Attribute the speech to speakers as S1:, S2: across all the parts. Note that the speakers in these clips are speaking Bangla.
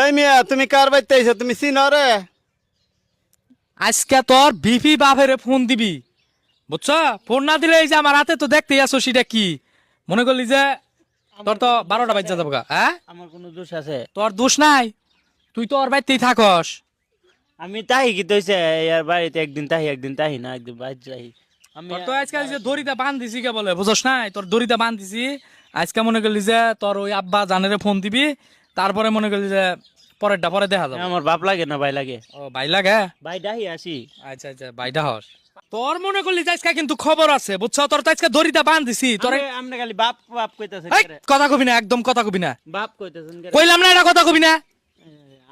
S1: এই মিয়া তুমি কার বাইতে আইছো? তুমি চিনো রে?
S2: আজকে তোর বিপি বাপের ফোন দিবি। বুঝছ? ফোন না দিলে এই যে আমার হাতে তো দেখতেই আছো সেটা কি? মনে করলি যে তোর তো বারোটা বাজে যাব হ্যাঁ?
S3: আমার কোনো দোষ আছে।
S2: তোর দোষ নাই। তুই তো ওর বাড়িতেই থাকস।
S3: আমি তাহি কি তৈছে বাড়িতে একদিন তাহি একদিন তাহি না একদিন বাইর যাই।
S2: তোর তো আজকাল যে দড়িতে বান্ধিছি কে বলে বুঝস নাই? তোর দড়িতে বান্ধিছি। আজকে মনে করলি যে তোর ওই আব্বা জানেরে ফোন দিবি তারপরে মনে করলি যে পরেরটা পরে দেখা যাবে।
S3: আমার বাপ লাগে না ভাই লাগে?
S2: ও ভাই লাগে?
S3: ভাই ডাহি আসি।
S2: আচ্ছা আচ্ছা ভাইটা হস তোর মনে করলি যে আজকে কিন্তু খবর আছে বুঝছ? তোর তো আজকে দড়িতে বান্ধিছি তোর
S3: আপনি খালি বাপ বাপ কইতাছেন
S2: কথা কবি না একদম কথা কবি না।
S3: বাপ কইতাছেন?
S2: কইলাম না এটা কথা কবি না।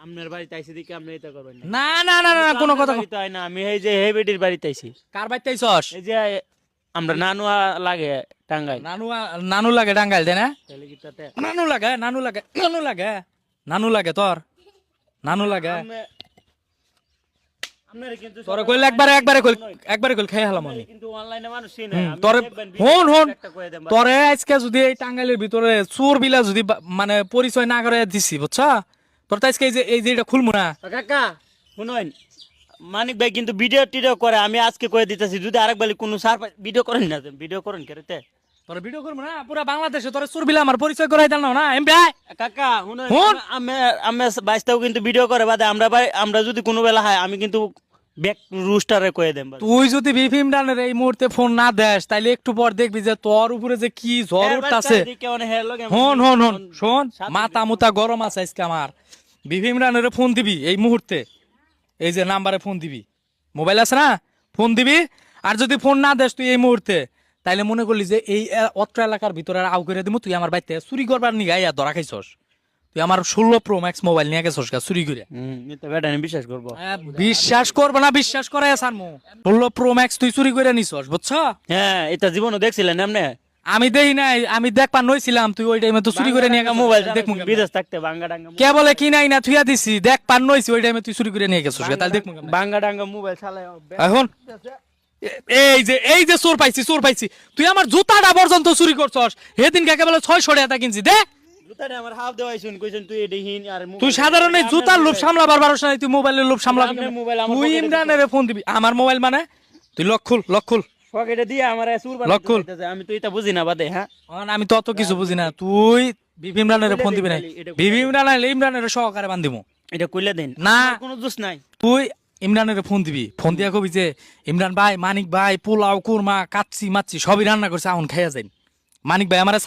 S3: আপনার বাড়িতে আইছি দেখি আপনি এটা করবেন না।
S2: না না না না না, কোনো কথা
S3: বাড়িতে হয় না আমি এই যে হে বাড়িতে আইছি
S2: কার বাইতে আইছস
S3: এই যে আমরা নানুয়া লাগে টাঙ্গাই
S2: নানু নানু লাগে ডাঙ্গাইল দে না?
S3: তাহলে কি তাতে?
S2: নানু লাগে নানু লাগে নানু লাগে নানু লাগে তোর। নানু লাগে।
S3: আপনি- আপনারা কিন্তু
S2: তোর কইলে একবারে একবারে কইল একবারে কইল খাই হলাম আমি।
S3: কিন্তু অনলাইনে মানুষ চিনে
S2: হুম,
S3: আমি
S2: তোরে
S3: দেখবেন
S2: হন হন।
S3: একটা কয়ে দেন
S2: তোরে আজকে যদি এই টাঙ্গাইলের ভিতরে চোর বিলা যদি মানে পরিচয় না করে দিছি বুঝছ? তোর তো আজকে এই যে এই যে এটা খুলমু না।
S3: কাকা শুনুন মানিক ভাই কিন্তু ভিডিও টিডিও করে আমি আজকে দিতেছি যদি আরেক বেলি কোনো সার ভিডিও করেন না ভিডিও করেন কেরেতে
S2: তোর ভিডিও করব না পুরা বাংলাদেশে তোর চোর বিলা আমার পরিচয় করাই না এম ভাই?
S3: কাকা শুনুন আমি আমি বাইশটাও কিন্তু ভিডিও করে বাদে আমরা ভাই আমরা যদি কোনো বেলা হয় আমি কিন্তু ব্যাক রুস্টারে কয়ে দেন
S2: তুই যদি বিপিম ডানের এই মুহূর্তে ফোন না দেস তাইলে একটু পর দেখবি যে তোর উপরে যে কি
S3: এর
S2: উঠতাছে। হন হন হন শোন মাথা মুতা গরম আছে আজকে আমার। বিপিম ডানের ফোন দিবি এই মুহূর্তে। এই যে নাম্বারে ফোন দিবি। মোবাইল আছে না? ফোন দিবি। আর যদি ফোন না দেস তুই এই মুহূর্তে তাইলে মনে করলি যে এই অত্র এলাকার ভিতরে আর আউ করে দিব তুই আমার বাড়িতে চুরি করবার নিগা ইয়া ধরা খাইছস। তুই আমার ষোলো প্রো ম্যাক্স মোবাইল নিয়ে গেছস গা চুরি করে।
S3: বিশ্বাস করব।
S2: বিশ্বাস করব না বিশ্বাস করে সার মো ষোলো প্রো ম্যাক্স তুই চুরি করে নিছস বুঝছ?
S3: হ্যাঁ এটা জীবনও দেখছিলেন এমনি
S2: আমি দেই নাই আমি দেখবার নইছিলাম তুই ওই টাইমে তো চুরি করে নিয়ে
S3: মোবাইল
S2: কেমনে?
S3: বিদেশ থাকতে বাঙ্গা ডাঙ্গা
S2: কে বলে কি নাই না তুই দিছি দেখ পান নইছি ওই টাইমে তুই চুরি করে নিয়ে গেছিস তাহলে কেমনে?
S3: বাঙ্গা ডাঙ্গা মোবাইল চালায়
S2: এখন? এই যে এই যে চোর পাইছি চোর পাইছি। তুই আমার জুতাটা পর্যন্ত চুরি করছস সেদিন কাকে বলে ছয় সরে এটা কিনছি দে।
S3: জুতাটা আমার হাফ দেওয়াইছুন কইছেন তুই
S2: সাধারণ জুতার লোভ। সামলাবার পারস না তুই মোবাইলের লোভ সামলাবি তুই ইমরানের ফোন দিবি। আমার মোবাইল মানে? তুই লক খুল লক খুল।
S3: পকেটে দিয়ে আমার সুর বানাইতে
S2: লক্ষ্য।
S3: আমি তো এটা বুঝি না বাদে হ্যাঁ?
S2: আমি তো কিছু বুঝি না। তুই বিভি ইমরানের ফোন দিবি না
S3: এটা
S2: বিভি ইমরানের সহকারে বান্ধিমু
S3: এটা কইলে দেন।
S2: না।
S3: কোনো দোষ নাই।
S2: তুই ইমরানের ফোন দিবি। ফোন দিয়া কবি যে ইমরান ভাই মানিক ভাই পোলাও কুরমা কাচ্ছি মাচ্ছি সবই রান্না করছে এখন খাইয়া যাই মানিক ভাই আমার